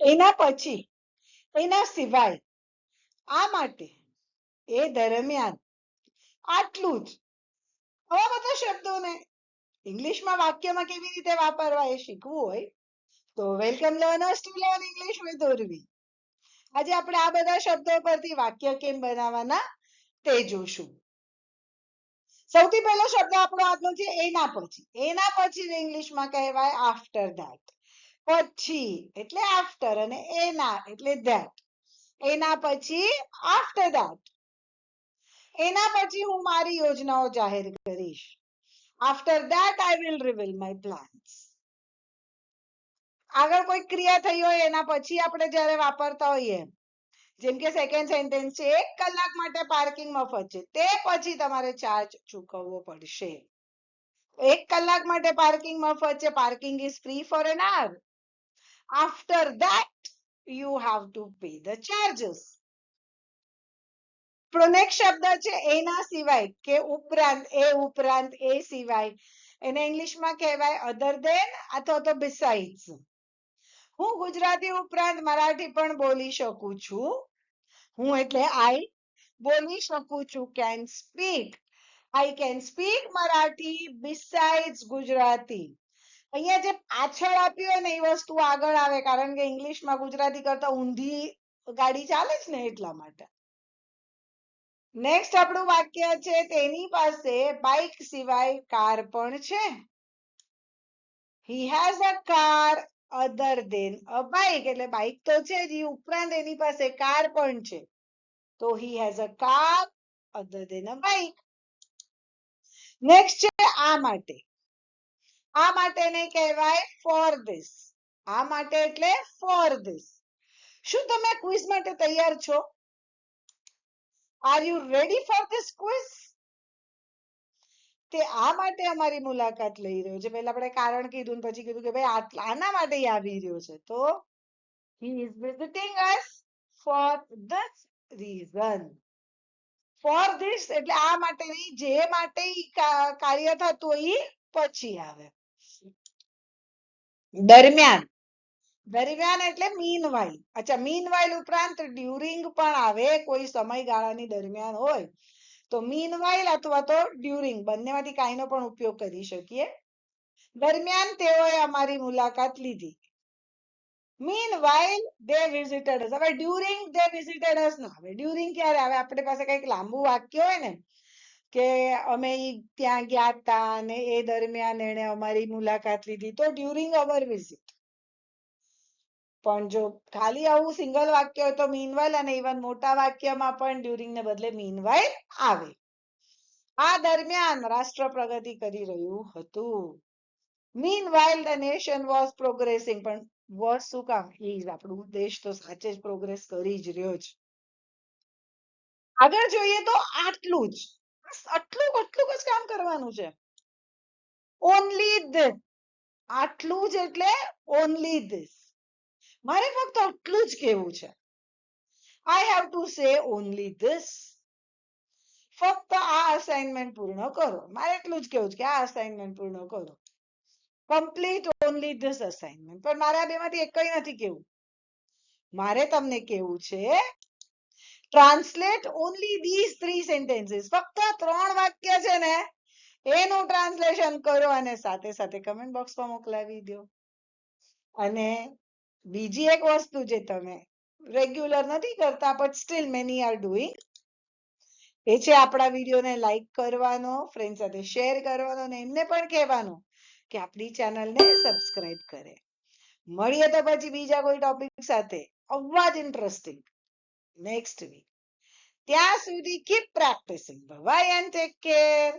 એના પછી, એના સિવાય આ માટે એ દરમિયાન આટલું જ. આવા બધા શબ્દોને ઇંગ્લિશમાં વાક્યમાં કેવી રીતે વાપરવા એ શીખવું હોય, તો welcome learners to learn English with Urvi. આજે આપણે આ બધા શબ્દો પરથી વાક્ય કેમ બનાવવાના તે જોશું. સૌથી પહેલો શબ્દ આપણો આજનો છે એના પછી. એના પછી ઇંગ્લિશમાં કહેવાય આફ્ટર ધેટ પછી, એટલે આફ્ટર અને એના, એટલે ધેટ એના પછી આફ્ટર ધેટ એના પછી હું મારી યોજનાઓ જાહેર કરીશ. After that I will reveal my plans આગળ કોઈ ક્રિયા થઈ હોય, એના પછી આપણે જ્યારે વાપરતા હોઈએ, જેમ કે સેકન્ડ સેન્ટેન્સ છે, એક કલાક માટે પાર્કિંગ મફત છે, તે પછી તમારે ચાર્જ ચૂકવવો પડશે. એક કલાક માટે પાર્કિંગ મફત છે parking is free for an hour. After that, you have to pay the charges. પ્રોનેક શબ્દ છે એના સિવાય કે ઉપરાંત, એ ઉપરાંત, એ સિવાય એને ઇંગ્લિશમાં કહેવાય અધર દેન અથવા તો બિસાઇડ્સ હું ગુજરાતી ઉપરાંત મરાઠી પણ બોલી શકું છું. હું એટલે આઈ બોલી શકું છું. Can speak I can speak Marathi besides Gujarati. અહીંયા જે પાછળ આપ્યું હોય ને એ વસ્તુ આગળ આવે, કારણ કે ઇંગ્લિશમાં ગુજરાતી કરતા ઊંધી ગાડી ચાલે છે ને એટલા માટે. નેક્સ્ટ આપણું વાક્ય છે તેની પાસે બાઇક સિવાય કાર પણ છે. He has a car other than a bike એટલે બાઇક તો છે જ ઉપરાંત એની પાસે કાર પણ છે. તો he has a car other than a bike next છે આ માટે. આ માટેને કહેવાય ફોર ધીસ આ માટે એટલે ફોર ધીસ શું તમે ક્વિઝ માટે તૈયાર છો? Are you ready for this quiz તે આ માટે અમારી મુલાકાત લઈ રહ્યો છે. પહેલા આપણે કારણ કીધું પછી કીધું કે ભાઈ આના માટે આવી રહ્યો છે. તો he is visiting us for this reason for this એટલે આ માટે જે માટે કાર્ય થતું એ પછી આવે. દરમિયાન. દરમિયાન એટલે મીનવાઇલ અચ્છા મીનવાઇલ ઉપરાંત ડ્યુરિંગ પણ આવે, કોઈ સમયગાળાની દરમિયાન હોય, તો મીનવાઇલ અથવા તો ડ્યુરિંગ બંનેમાંથી કાંઈનો પણ ઉપયોગ કરી શકીએ. દરમિયાન તેઓએ અમારી મુલાકાત લીધી. Meanwhile they visited us. હવે ડ્યુરિંગ they visited us ના આવે. ડ્યુરિંગ ક્યારે આવે? આપણી પાસે કંઈક લાંબુ વાક્ય હોય ને કે અમે ત્યાં ગયા હતા અને એ દરમિયાન એણે અમારી મુલાકાત લીધી. તો ડ્યુરિંગ અવર વિઝિટ પણ જો ખાલી આવું સિંગલ વાક્ય હોય તો મીનવાઇલ અને ઇવન મોટા વાક્યમાં પણ ડ્યુરિંગ ને બદલે મીનવાઇલ આવે. આ દરમિયાન રાષ્ટ્ર પ્રગતિ કરી રહ્યું હતું. Meanwhile the nation was progressing પણ વોઝ શું કામ? એ આપણું દેશ તો સાચે જ પ્રોગ્રેસ કરી જ રહ્યો છે. આગળ જોઈએ તો આટલું જ. બસ આટલું આટલું જ કામ કરવાનું છે. ઓનલી ધ આટલું જ એટલે ઓનલી ધીસ મારે ફક્ત આટલું જ કહેવું છે. I have to say only this ફક્ત આ અસાઇનમેન્ટ પૂર્ણ કરો. મારે એટલું જ કહેવું છે કે આ અસાઇનમેન્ટ પૂર્ણ કરો. કમ્પ્લીટ ઓનલી ધીસ અસાઇનમેન્ટ પણ મારે આ બેમાંથી એક નથી કેવું મારે તમને કેવું છે translate only this three sentences ફક્ત ત્રણ વાક્ય છે ને, એનું ટ્રાન્સલેશન કરો અને સાથે સાથે કમેન્ટ બોક્સમાં મોકલાવી દો. અને બીજી એક વસ્તુ જે તમે રેગ્યુલર નથી કરતા but still many are doing a છે આપણા વિડીયોને લાઈક કરવાનો ફ્રેન્ડ સાથે શેર કરવાનો અને એમને પણ કહેવાનો કે આપણી ચેનલને સબસ્ક્રાઇબ કરે. મળીએ તો પછી બીજા કોઈ ટોપિક સાથે. અવાજ interesting નેક્સ્ટ વીક ત્યાં સુધી keep practicing bye and take care